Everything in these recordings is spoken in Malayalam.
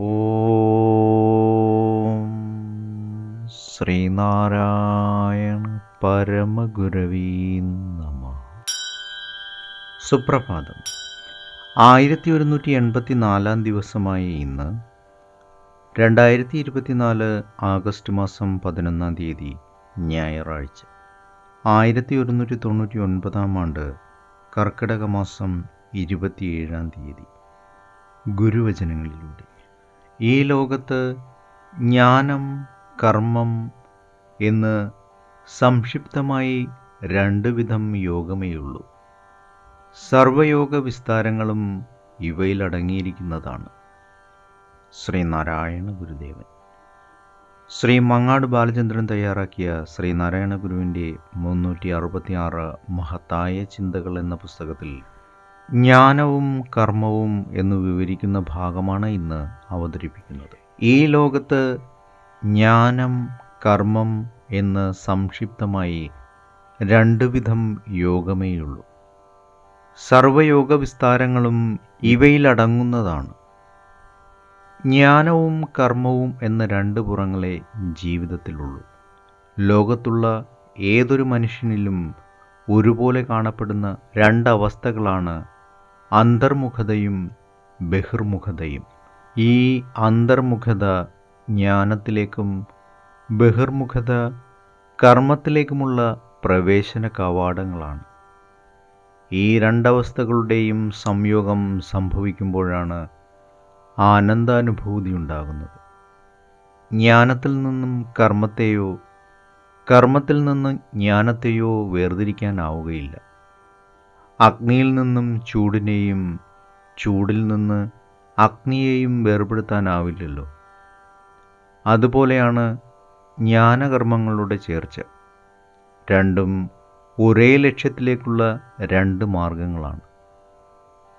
ഓം ശ്രീനാരായണ പരമഗുരവീ നമ. സുപ്രഭാതം. ആയിരത്തി ഒരുന്നൂറ്റി എൺപത്തി നാലാം ദിവസമായ ഇന്ന് രണ്ടായിരത്തി ഇരുപത്തിനാല് ആഗസ്റ്റ് മാസം പതിനൊന്നാം തീയതി ഞായറാഴ്ച. ആയിരത്തി ഒരുന്നൂറ്റി തൊണ്ണൂറ്റി ഒൻപതാം ആണ്ട് കർക്കിടക മാസം ഇരുപത്തിയേഴാം തീയതി. ഗുരുവചനങ്ങളിലൂടെ. ഈ ലോകത്ത് ജ്ഞാനം കർമ്മം എന്ന് സംക്ഷിപ്തമായി രണ്ട് വിധം യോഗമേയുള്ളൂ സർവയോഗ വിസ്താരങ്ങളും ഇവയിലടങ്ങിയിരിക്കുന്നതാണ് ശ്രീനാരായണ ഗുരുദേവൻ. ശ്രീ മങ്ങാട് ബാലചന്ദ്രൻ തയ്യാറാക്കിയ ശ്രീനാരായണ ഗുരുവിന്റെ മുന്നൂറ്റി അറുപത്തി ആറ് മഹത്തായ ചിന്തകൾ എന്ന പുസ്തകത്തിൽ ജ്ഞാനവും കർമ്മവും എന്ന് വിവരിക്കുന്ന ഭാഗമാണ് ഇന്ന് അവതരിപ്പിക്കുന്നത്. ഈ ലോകത്ത് ജ്ഞാനം കർമ്മം എന്ന് സംക്ഷിപ്തമായി രണ്ടുവിധം യോഗമേയുള്ളൂ. സർവയോഗ വിസ്താരങ്ങളും ഇവയിലടങ്ങുന്നതാണ്. ജ്ഞാനവും കർമ്മവും എന്ന രണ്ട് പുറങ്ങളെ ജീവിതത്തിലുള്ളൂ. ലോകത്തുള്ള ഏതൊരു മനുഷ്യനിലും ഒരുപോലെ കാണപ്പെടുന്ന രണ്ടവസ്ഥകളാണ് അന്തർമുഖതയും ബഹിർമുഖതയും. ഈ അന്തർമുഖത ജ്ഞാനത്തിലേക്കും ബഹിർമുഖത കർമ്മത്തിലേക്കുമുള്ള പ്രവേശന കവാടങ്ങളാണ്. ഈ രണ്ടവസ്ഥകളുടെയും സംയോഗം സംഭവിക്കുമ്പോഴാണ് ആനന്ദാനുഭൂതി ഉണ്ടാകുന്നത്. ജ്ഞാനത്തിൽ നിന്നും കർമ്മത്തെയോ കർമ്മത്തിൽ നിന്നും ജ്ഞാനത്തെയോ വേർതിരിക്കാനാവുകയില്ല. അഗ്നിയിൽ നിന്നും ചൂടിനെയും ചൂടിൽ നിന്ന് അഗ്നിയെയും വേർപെടുത്താനാവില്ലല്ലോ. അതുപോലെയാണ് ജ്ഞാനകർമ്മങ്ങളുടെ ചേർച്ച. രണ്ടും ഒരേ ലക്ഷ്യത്തിലേക്കുള്ള രണ്ട് മാർഗങ്ങളാണ്.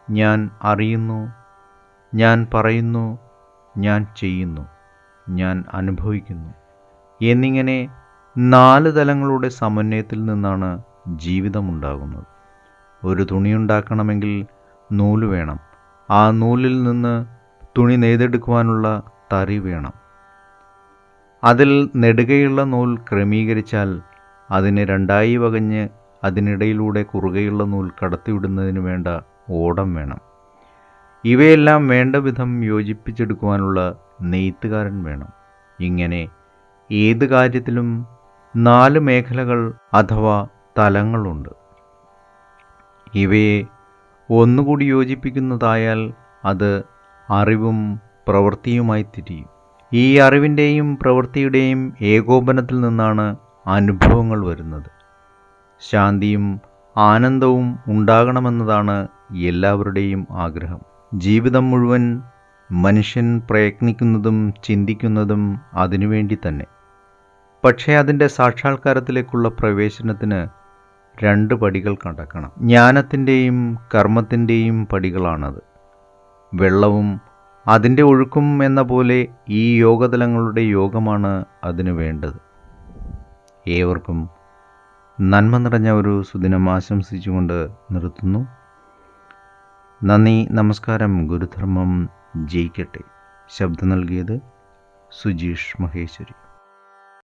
ഞാൻ അറിയുന്നു ഞാൻ പറയുന്നു ഞാൻ ചെയ്യുന്നു ഞാൻ അനുഭവിക്കുന്നു എന്നിങ്ങനെ നാല് തലങ്ങളുടെ സമന്വയത്തിൽ നിന്നാണ് ജീവിതമുണ്ടാകുന്നത് ഒരു തുണിയുണ്ടാക്കണമെങ്കിൽ നൂൽ വേണം. ആ നൂലിൽ നിന്ന് തുണി നെയ്തെടുക്കുവാനുള്ള തറി വേണം. അതിൽ നെടുകയുള്ള നൂൽ ക്രമീകരിച്ചാൽ അതിനെ രണ്ടായി വകഞ്ഞ് അതിനിടയിലൂടെ കുറുകയുള്ള നൂൽ കടത്തിവിടുന്നതിന് വേണ്ട ഓടം വേണം. ഇവയെല്ലാം വേണ്ട വിധം യോജിപ്പിച്ചെടുക്കുവാനുള്ള നെയ്ത്തുകാരൻ വേണം. ഇങ്ങനെ ഏത് കാര്യത്തിലും നാല് മേഖലകൾ അഥവാ തലങ്ങളുണ്ട്. ഇവയെ ഒന്നുകൂടി യോജിപ്പിക്കുന്നതായാൽ അത് അറിവും പ്രവൃത്തിയുമായി തിരിയും. ഈ അറിവിന്റെയും പ്രവൃത്തിയുടെയും ഏകോപനത്തിൽ നിന്നാണ് അനുഭവങ്ങൾ വരുന്നത്. ശാന്തിയും ആനന്ദവും ഉണ്ടാകണമെന്നതാണ് എല്ലാവരുടെയും ആഗ്രഹം. ജീവിതം മുഴുവൻ മനുഷ്യൻ പ്രയത്നിക്കുന്നതും ചിന്തിക്കുന്നതും അതിനുവേണ്ടി തന്നെ. പക്ഷേ അതിന്റെ സാക്ഷാത്കാരത്തിലേക്കുള്ള പ്രവേശനത്തിന് രണ്ട് പടികൾ കടക്കണം. ജ്ഞാനത്തിന്റെയും കർമ്മത്തിന്റെയും പടികളാണത്. വെള്ളവും അതിന്റെ ഒഴുക്കും എന്ന പോലെ ഈ യോഗതലങ്ങളുടെ യോഗമാണ് അതിനു വേണ്ടത്. ഏവർക്കും നന്മ നിറഞ്ഞ ഒരു സുദിനം ആശംസിച്ചുകൊണ്ട് നിർത്തുന്നു. നന്ദി നമസ്കാരം ഗുരുധർമ്മം ജയിക്കട്ടെ. ശബ്ദം നൽകിയത് സുജീഷ് മഹേശ്വരി.